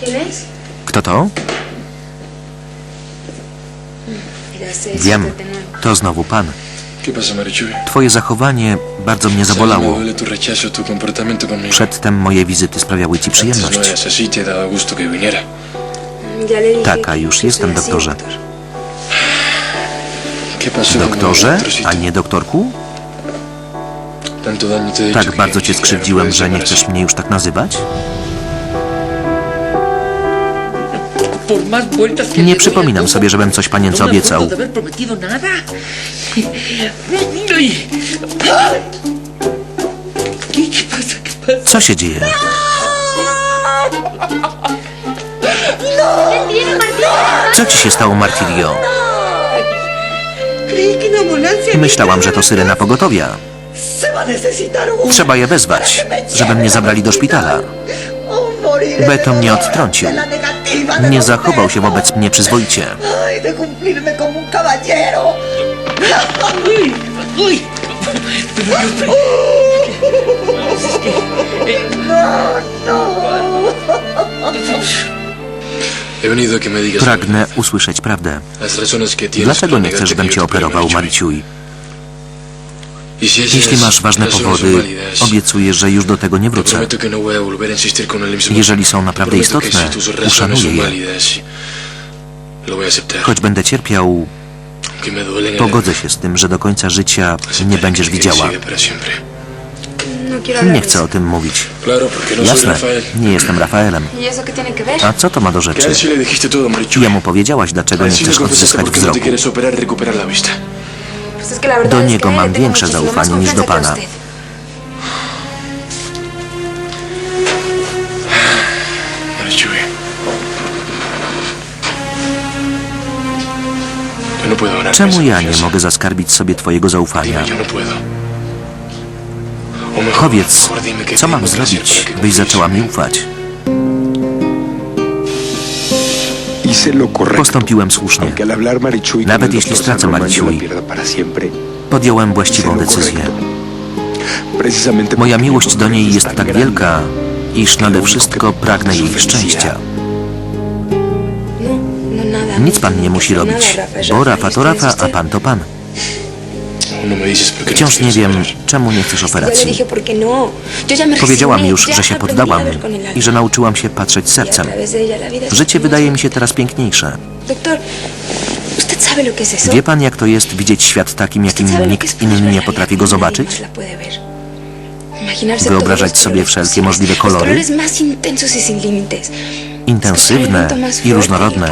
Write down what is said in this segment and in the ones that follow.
¿Quién es? Kto to? Wiem, to znowu pan. ¿Qué pasa, Marichuy? Twoje zachowanie bardzo mnie zabolało. duele tu rechazo, tu comportamiento conmigo. Przedtem moje wizyty sprawiały ci Antes no przyjemność. eras así, te daba gusto que viniera. Ya le dije Taka już jestem, doktorze. doctor. ¿Qué pasó? con Doktorze, el a nie doktorku? Tanto daño te he hecho Tak que- bardzo cię que skrzywdziłem, że nie chcesz mnie już tak nazywać? Nie przypominam sobie, żebym coś panience obiecał. Co się dzieje? Co ci się stało, Martirio? Myślałam, że to syrena pogotowia. Trzeba je wezwać, żeby mnie zabrali do szpitala. Beto mnie odtrącił. Nie zachował się wobec mnie przyzwoicie. Pragnę usłyszeć prawdę. Dlaczego nie chcesz, yo cię operował. Mariciuj? Jeśli masz ważne powody, obiecuję, że już do tego nie wrócę. Jeżeli są naprawdę istotne, uszanuję je. Choć będę cierpiał, pogodzę się z tym, że do końca życia aceptaré nie que będziesz que widziała. No Nie chcę o tym mówić. No Jasne, nie jestem Rafaelem. A co to ma do rzeczy? Jemu powiedziałaś, dlaczego nie chcesz odzyskać wzroku. Do niego mam większe zaufanie niż do pana. Czemu ja nie mogę zaskarbić sobie twojego zaufania? Powiedz, co mam zrobić, byś zaczęła mi ufać? Postąpiłem słusznie. Nawet jeśli stracę Marichuy. Podjąłem właściwą decyzję. Moja miłość do niej es jest tak wielka, iż nade wszystko pragnę jej szczęścia. No. Nic pan nie musi robić, bo Rafa, to Rafa, a pan to pan. Wciąż te nie quieres wiem, czemu nie chcesz operacji. no. Powiedziałam już, że się poddałam i że nauczyłam się patrzeć Y sercem. Życie wydaje mi się teraz piękniejsze. Wie pan, jak to jest widzieć świat takim, ¿Usted sabe jakim nikt inny nie potrafi go zobaczyć? Wyobrażać sobie wszelkie posibles, możliwe kolory? y. Intensywne i różnorodne.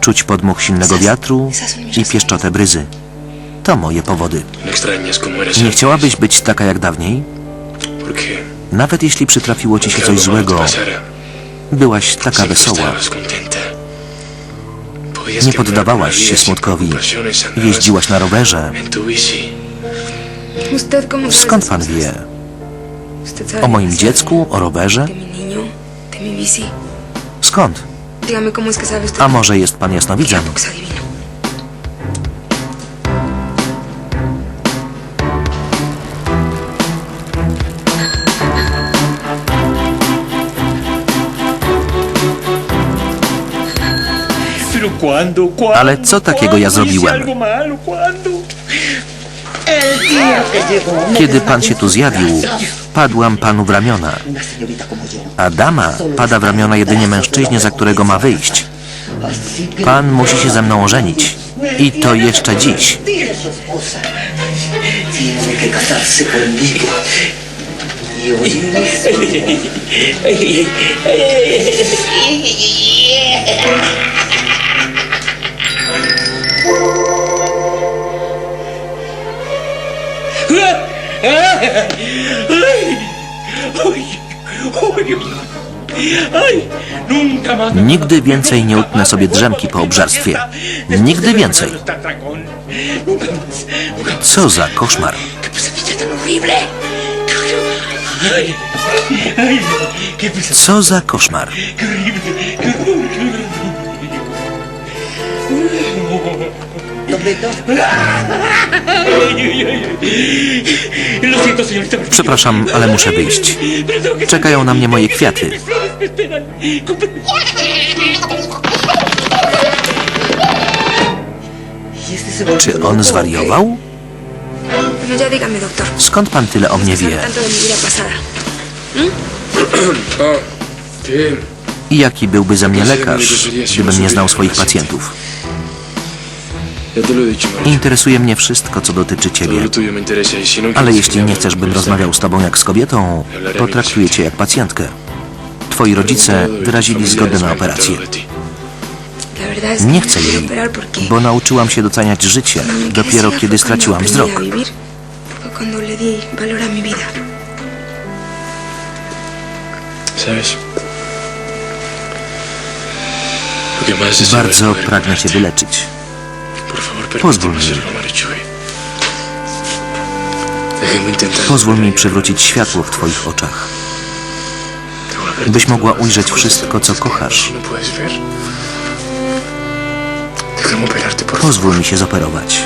Czuć podmuch silnego wiatru i pieszczotę bryzy. To moje powody. Nie chciałabyś być taka jak dawniej? Nawet jeśli przytrafiło ci się coś złego, byłaś taka wesoła. Nie poddawałaś się sin smutkowi. Jeździłaś na rowerze. en tu bici. ¿Usted cómo sabe Skąd pan wie? ¿Usted sabe O moim dziecku, o rowerze? Skąd? A może jest pan jasnowidzem? Ale co takiego ja ¿Cuándo hice zrobiłem? Kiedy pan się tu zjawił, padłam panu w ramiona. A dama pada w ramiona jedynie mężczyźnie, za którego ma wyjść. Pan musi się ze mną ożenić. I to jeszcze dziś. dile Nigdy więcej nie utnę sobie drzemki po obżarstwie. Nigdy więcej. Co za koszmar. Co za koszmar. Przepraszam, ale muszę wyjść. Czekają na mnie moje kwiaty. Czy on zwariował? Skąd pan tyle o mnie ¿Qué sabe wie? ¿qué? I jaki byłby ze mnie lekarz, gdybym nie znał swoich pacjentów? Interesuje mnie wszystko, co dotyczy ciebie. no Ale jeśli nie chcesz, bym rozmawiał z tobą jak z kobietą, potraktuję cię jak pacjentkę. Twoi rodzice wyrazili zgodę na operację. Nie chcę jej, bo nauczyłam się doceniać życie quedé dopiero kiedy straciłam wzrok. Bardzo pragnę cię curarte. wyleczyć. Pozwól mi. intentar. Pozwól mi przywrócić światło w twoich oczach, byś mogła ujrzeć wszystko, co kochasz. Por Pozwól mi się zoperować.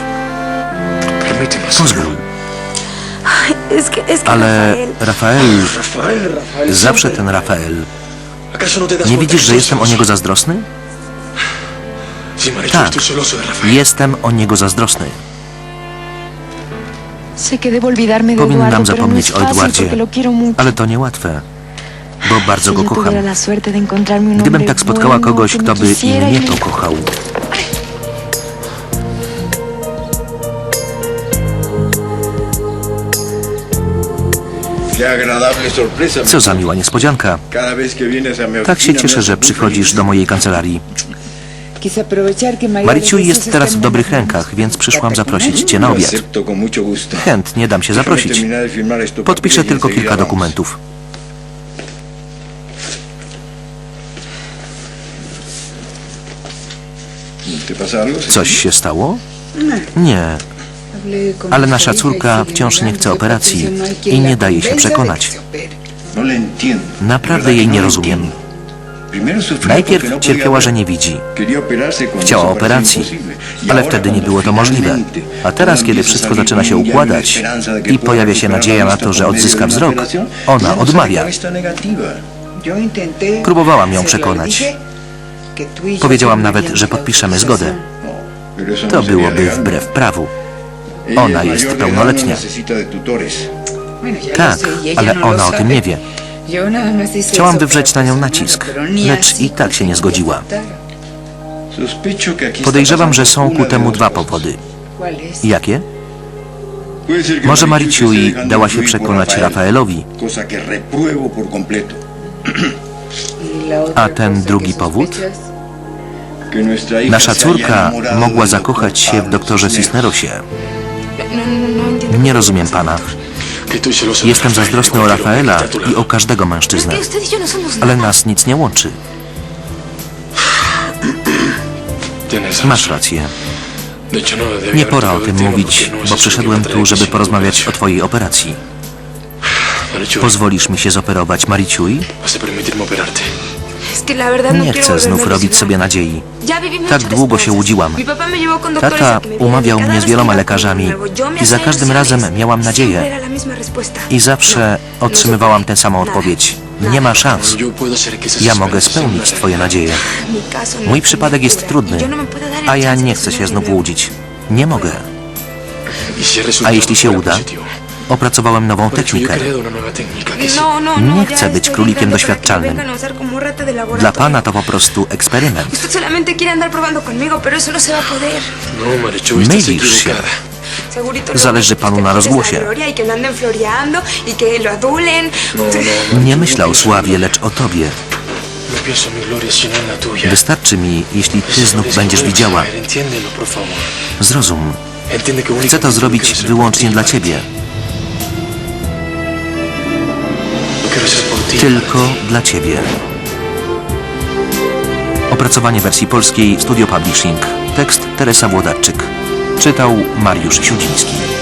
Pozwól. Ale Rafael, zawsze ten Rafael. ¿Acaso no te das Nie widzisz, że jestem o niego zazdrosny? Tak. Jestem o niego zazdrosny. Powinnam no zapomnieć o mucho. Ale to niełatwe, bo bardzo go kocham. Gdybym tak spotkała kogoś, kto by i mnie pokochał. Co za miła niespodzianka. Tak się cieszę, że przychodzisz do mojej kancelarii. Maryciu jest teraz w dobrych rękach, więc przyszłam zaprosić cię na obiad. Chętnie dam się zaprosić. Podpiszę tylko kilka dokumentów. ¿Te pasa algo? Coś się stało? Nie, ale nasza córka wciąż nie chce operacji i nie daje się przekonać. No. Naprawdę ¿Verdad jej nie rozumiem. Najpierw no cierpiała, że nie widzi. Chciała operacji. Y ale ahora, wtedy nie było to możliwe. A teraz, kiedy wszystko zaczyna się ya układać i pojawia się nadzieja na to, że odzyska wzrok, ona no odmawia. Próbowałam ją przekonać. Powiedziałam nawet, że podpiszemy zgodę. No, To no sería byłoby wbrew prawu. Ona es jest pełnoletnia. no. Tak, ale ona o tym nie wie. Chciałam wywrzeć na nią nacisk, lecz i tak się nie zgodziła. Podejrzewam, że są ku temu dwa powody. Jakie? Może Mariciui dała się przekonać Rafael, Rafaelowi, a ten drugi powód? Nasza córka mogła zakochać się w doktorze Cisneros. Cisnerosie. Nie rozumiem pana. Jestem zazdrosny o Rafaela i o każdego mężczyznę, no ale nas nic nie łączy. Masz rację. Nie pora o tym mówić, bo przyszedłem tu, żeby porozmawiać o twojej operacji. Pozwolisz mi się zoperować, Mariciui? No Nie chcę znów robić sobie nadziei. Tak długo się łudziłam. Tata umawiał y cada mnie z wieloma lekarzami i za każdym razem miałam nadzieję. I zawsze No, no otrzymywałam tę samą odpowiedź. Nie ma szans. Ja mogę spełnić twoje nadzieje. Mój przypadek jest trudny, Y a ja nie chcę się znów łudzić. Nie mogę. Y A jeśli się uda? Opracowałem nową technikę. si No, no, Nie no, chcę być królikiem doświadczalnym. Dla pana to po prostu eksperyment. No. No, Mylisz się. Zależy panu na rozgłosie. Y y. No, no, Nie myślę o sławie, lecz o tobie. No. Wystarczy mi, jeśli ty znów będziesz widziała. Zrozum. Chcę to zrobić wyłącznie dla ciebie. Tylko dla ciebie. Opracowanie wersji polskiej Studio Publishing. Tekst Teresa Włodarczyk. Czytał Mariusz Siudziński.